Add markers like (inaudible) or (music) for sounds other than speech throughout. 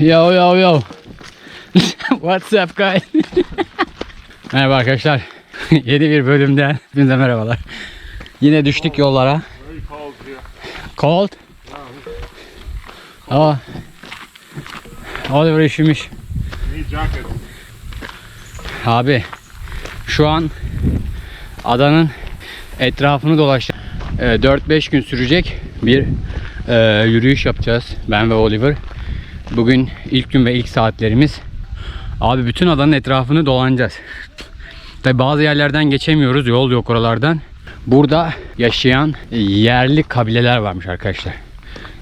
Yo yo yo. (laughs) What's up guys? (laughs) Merhaba arkadaşlar. (laughs) Yeni bir bölümden hepinize merhabalar. Yine düştük yollara. Cold. Aa. Oliver üşümüş. Abi şu an adanın etrafını dolaşacağız. Ee, 4-5 gün sürecek bir e, yürüyüş yapacağız ben ve Oliver. Bugün ilk gün ve ilk saatlerimiz. Abi bütün adanın etrafını dolanacağız. Tabi bazı yerlerden geçemiyoruz. Yol yok oralardan. Burada yaşayan yerli kabileler varmış arkadaşlar.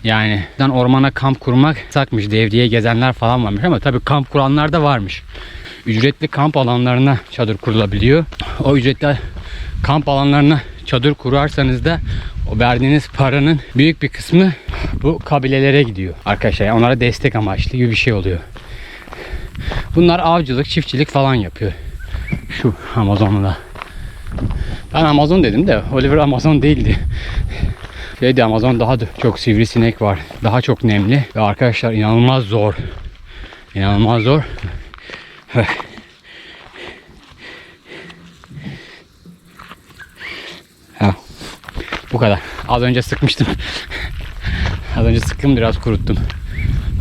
Yani ormana kamp kurmak sakmış. Devriye gezenler falan varmış ama tabii kamp kuranlar da varmış. Ücretli kamp alanlarına çadır kurulabiliyor. O ücretli kamp alanlarına çadır kurarsanız da o verdiğiniz paranın büyük bir kısmı bu kabilelere gidiyor. Arkadaşlar yani onlara destek amaçlı gibi bir şey oluyor. Bunlar avcılık, çiftçilik falan yapıyor. Şu Amazon'da. Ben Amazon dedim de Oliver Amazon değildi. Şeydi Amazon daha da çok sivrisinek var. Daha çok nemli. Ve arkadaşlar inanılmaz zor. İnanılmaz zor. (laughs) Bu kadar. Az önce sıkmıştım. Az önce sıktım biraz kuruttum.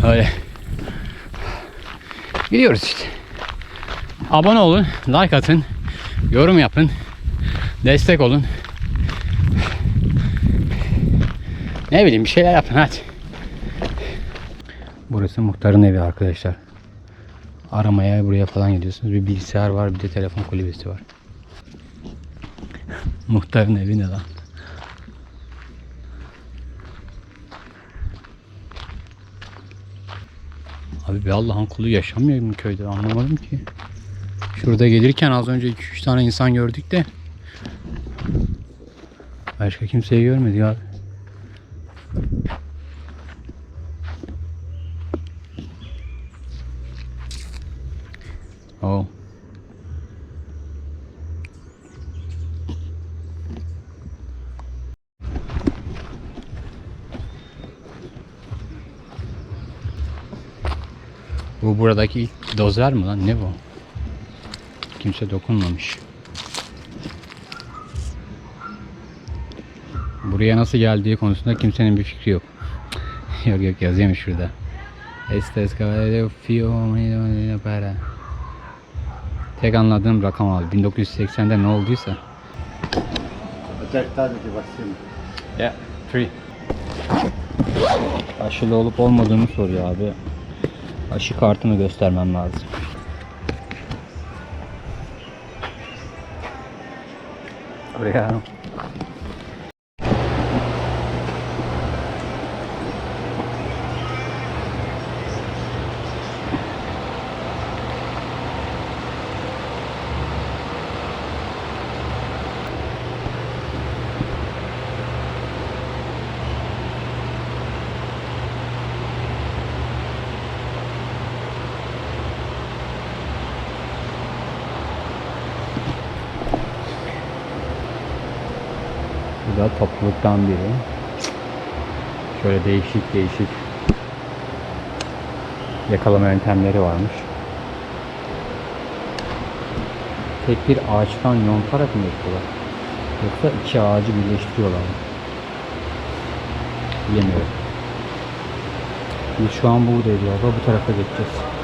Öyle. Gidiyoruz işte. Abone olun, like atın, yorum yapın, destek olun. Ne bileyim bir şeyler yapın hadi. Burası muhtarın evi arkadaşlar. Aramaya buraya falan gidiyorsunuz. Bir bilgisayar var bir de telefon kulübesi var. muhtarın evi ne lan? Abi bir Allah'ın kulu yaşamıyor mu köyde anlamadım ki. Şurada gelirken az önce 2-3 tane insan gördük de Başka kimseyi görmedik abi. Oh. Bu buradaki ilk dozer mi lan? Ne bu? Kimse dokunmamış. Buraya nasıl geldiği konusunda kimsenin bir fikri yok. (laughs) yok yok yazıyormuş şurada. Este escalera fio para. Tek anladığım rakam abi. 1980'de ne olduysa. Yeah, three. Aşılı olup olmadığını soruyor abi. Aşı kartını göstermem lazım. Obrigado. Da topluluktan biri. Şöyle değişik değişik yakalama yöntemleri varmış. Tek bir ağaçtan yontarak mı yapıyorlar? Yoksa iki ağacı birleştiriyorlar mı? Bilemiyorum. Biz şu an buradayız galiba. Bu tarafa geçeceğiz.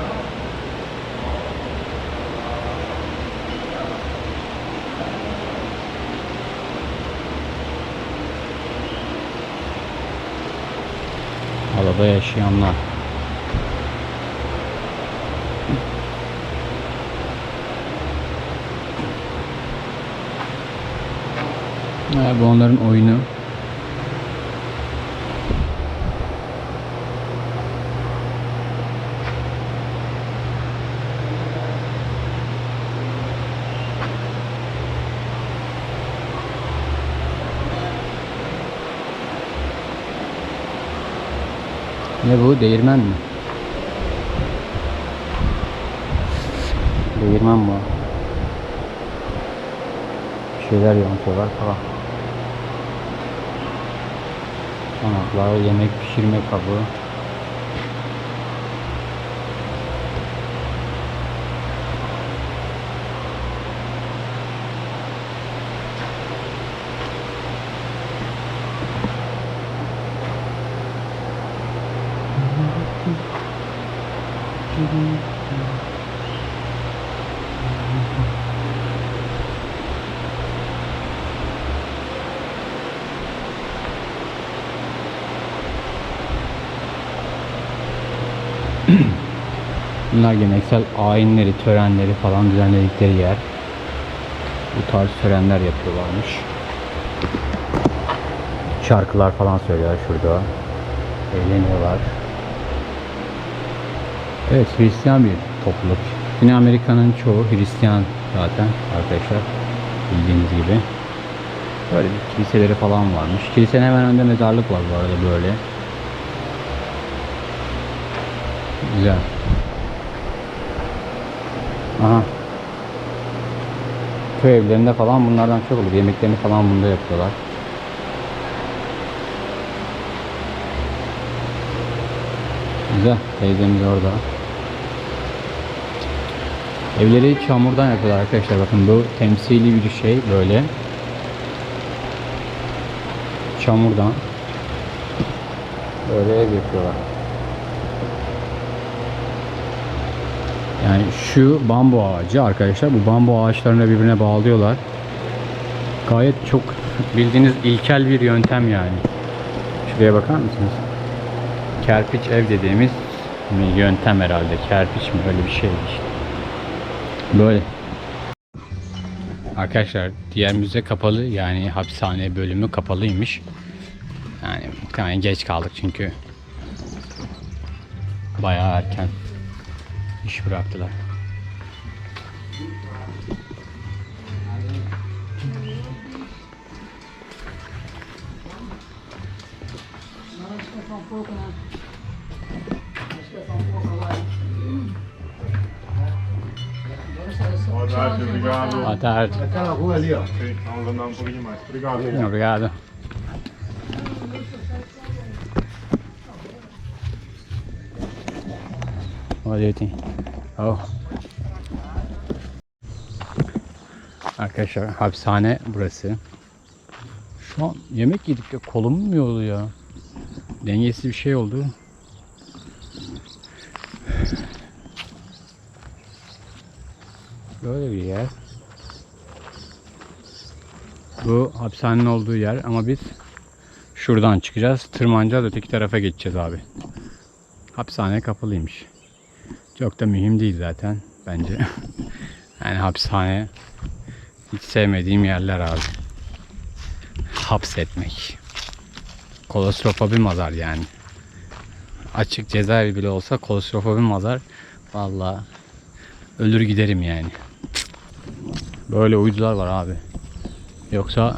Adada yaşayanlar. Ha, bu onların oyunu. Ne bu? Değirmen mi? Değirmen bu. Bir şeyler yontuyorlar falan. Çanaklar, yemek pişirme kabı. Bunlar geleneksel ayinleri, törenleri falan düzenledikleri yer. Bu tarz törenler yapıyorlarmış. Şarkılar falan söylüyorlar şurada. Eğleniyorlar. Evet Hristiyan bir topluluk. Güney Amerika'nın çoğu Hristiyan zaten arkadaşlar. Bildiğiniz gibi. Böyle bir kiliseleri falan varmış. Kilisenin hemen önünde mezarlık var bu arada böyle. Güzel. Aha. Köy evlerinde falan bunlardan çok olur. Yemeklerini falan bunda yapıyorlar. Güzel. Teyzemiz orada. Evleri çamurdan yapıyorlar arkadaşlar. Bakın bu temsili bir şey böyle. Çamurdan. Böyle ev yapıyorlar. Yani şu bambu ağacı arkadaşlar bu bambu ağaçlarını birbirine bağlıyorlar. Gayet çok bildiğiniz ilkel bir yöntem yani. Şuraya bakar mısınız? Kerpiç ev dediğimiz yöntem herhalde. Kerpiç mi öyle bir şey işte. Böyle. Arkadaşlar diğer müze kapalı yani hapishane bölümü kapalıymış. Yani muhtemelen geç kaldık çünkü bayağı erken iş bıraktılar. Boa tarde, obrigado. Boa tarde. Aquela rua ali, ó. Sim, vamos andar um pouquinho mais. Obrigado. Obrigado. Olha. Arkadaşlar hapishane burası. Şu an yemek yedik de kolum mu yoruldu ya? Dengesiz bir şey oldu. Böyle bir yer. Bu hapishanenin olduğu yer ama biz şuradan çıkacağız. Tırmanacağız öteki tarafa geçeceğiz abi. Hapishane kapalıymış. Çok da mühim değil zaten bence. (laughs) yani hapishane hiç sevmediğim yerler abi. Hapsetmek. Kolostrofobi mazar yani. Açık cezaevi bile olsa kolostrofobi mazar. Vallahi ölür giderim yani. Böyle uydular var abi. Yoksa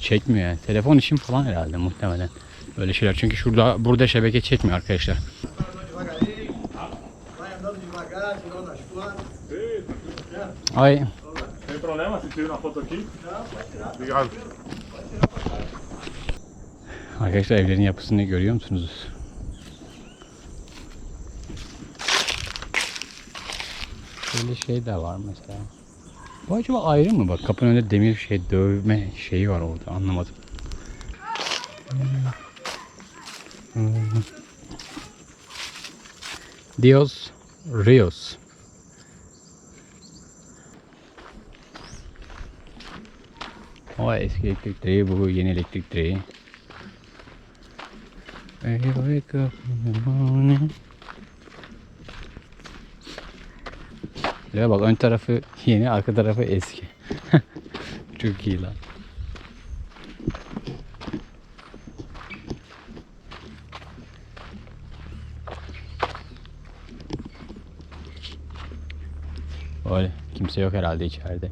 çekmiyor yani. Telefon işim falan herhalde muhtemelen. Böyle şeyler. Çünkü şurada burada şebeke çekmiyor arkadaşlar. Ay Tem problema se tira uma foto aqui? Obrigado. arkadaşlar evlerin yapısını görüyor musunuz? Böyle şey de var mesela. Bu acaba ayrı mı? Bak kapının önünde demir şey dövme şeyi var orada anlamadım. Dios Rios. O eski elektrik direği bu yeni elektrik direği. I wake up in the morning. Ya bak ön tarafı yeni, arka tarafı eski. (laughs) Çok iyi lan. Öyle. Kimse yok herhalde içeride.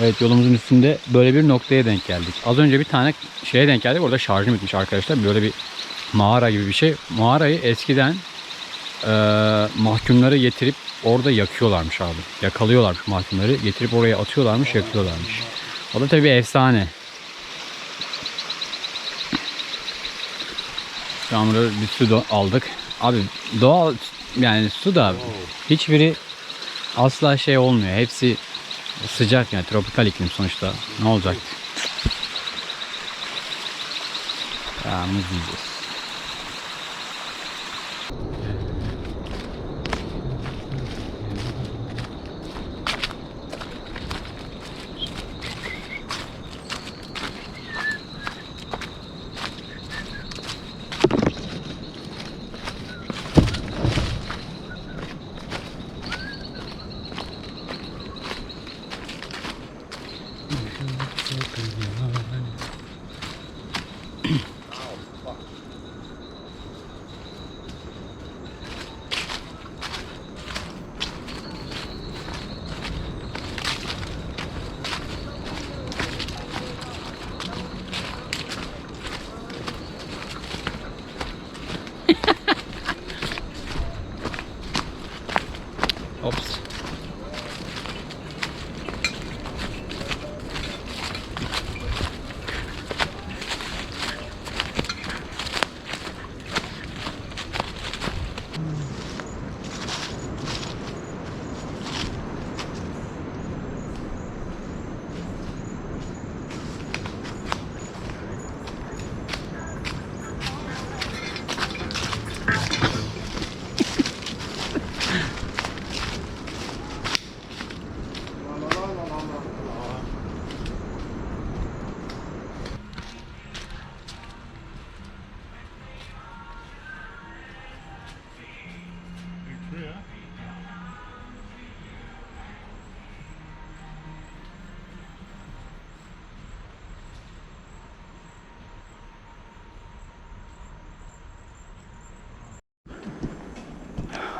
Evet yolumuzun üstünde böyle bir noktaya denk geldik. Az önce bir tane şeye denk geldik. Orada şarjım bitmiş arkadaşlar. Böyle bir mağara gibi bir şey. Mağarayı eskiden eee mahkumları getirip orada yakıyorlarmış abi. Yakalıyorlarmış mahkumları. Getirip oraya atıyorlarmış, yakıyorlarmış. O da tabii efsane. Şu an burada bir su aldık. Abi doğal yani su da hiçbiri asla şey olmuyor. Hepsi sıcak yani tropikal iklim sonuçta. Ne olacak? Ya muz yiyeceğiz.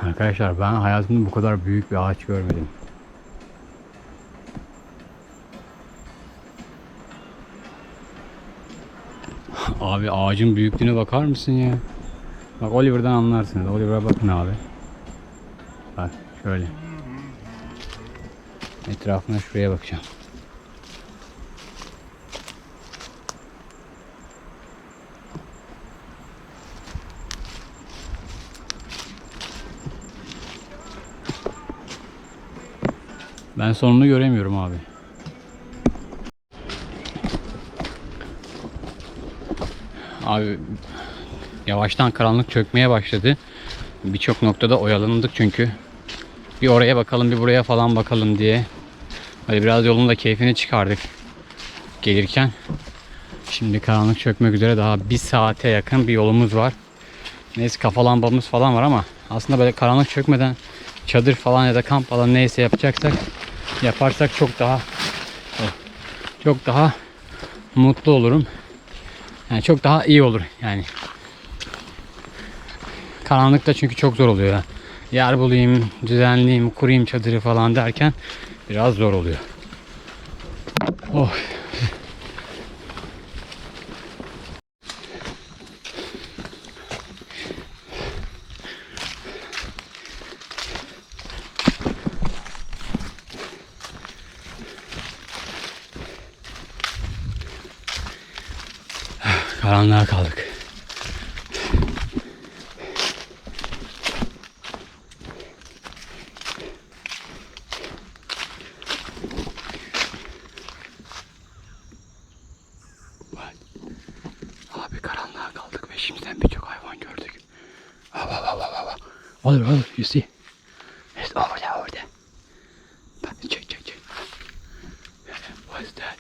Arkadaşlar ben hayatımda bu kadar büyük bir ağaç görmedim. (laughs) Abi ağacın büyüklüğüne bakar mısın ya? Bak Oliver'dan anlarsınız. Oliver'a bakın abi. Bak şöyle. Etrafına şuraya bakacağım. Ben sonunu göremiyorum abi. Abi yavaştan karanlık çökmeye başladı. Birçok noktada oyalandık çünkü. Bir oraya bakalım bir buraya falan bakalım diye. Hadi biraz yolun da keyfini çıkardık gelirken. Şimdi karanlık çökmek üzere daha bir saate yakın bir yolumuz var. Neyse kafa lambamız falan var ama aslında böyle karanlık çökmeden çadır falan ya da kamp falan neyse yapacaksak yaparsak çok daha çok daha mutlu olurum. Yani çok daha iyi olur yani. Karanlıkta çünkü çok zor oluyor. Yer bulayım, düzenleyeyim, kurayım çadırı falan derken biraz zor oluyor. Oh. Karanlığa kaldık. Bak. Abi karanlığa kaldık ve şimdiden birçok hayvan gördük. Ha ha ha ha ha. Olur olur you see. It's over there over there. Bak check check check. What is that?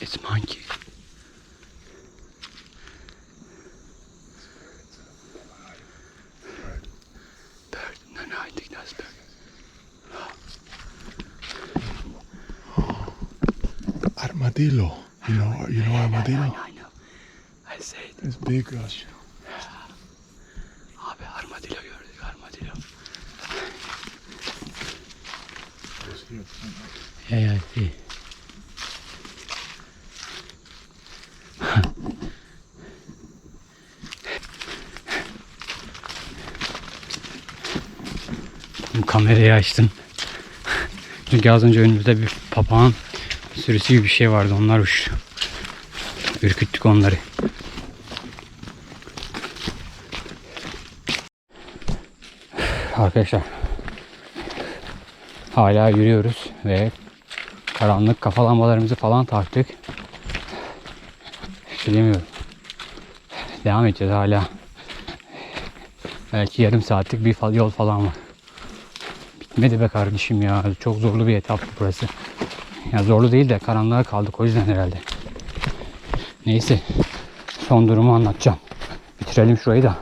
It's monkey. Bird. No, no, I think that's bird. Armadillo. You know, you know armadillo. I know. I say it. It's big. Uh, Abi armadillo gördük armadillo. Yeah, yeah, I see. (laughs) Kamerayı açtım. Çünkü az önce önümüzde bir papağan sürüsü gibi bir şey vardı. Onlar uçtu. Ürküttük onları. Arkadaşlar hala yürüyoruz ve karanlık kafa lambalarımızı falan taktık. Hiç bilmiyorum. Devam edeceğiz hala. Belki yarım saatlik bir yol falan var. Bitmedi be kardeşim ya. Çok zorlu bir etap burası. Ya zorlu değil de karanlığa kaldık o yüzden herhalde. Neyse. Son durumu anlatacağım. Bitirelim şurayı da.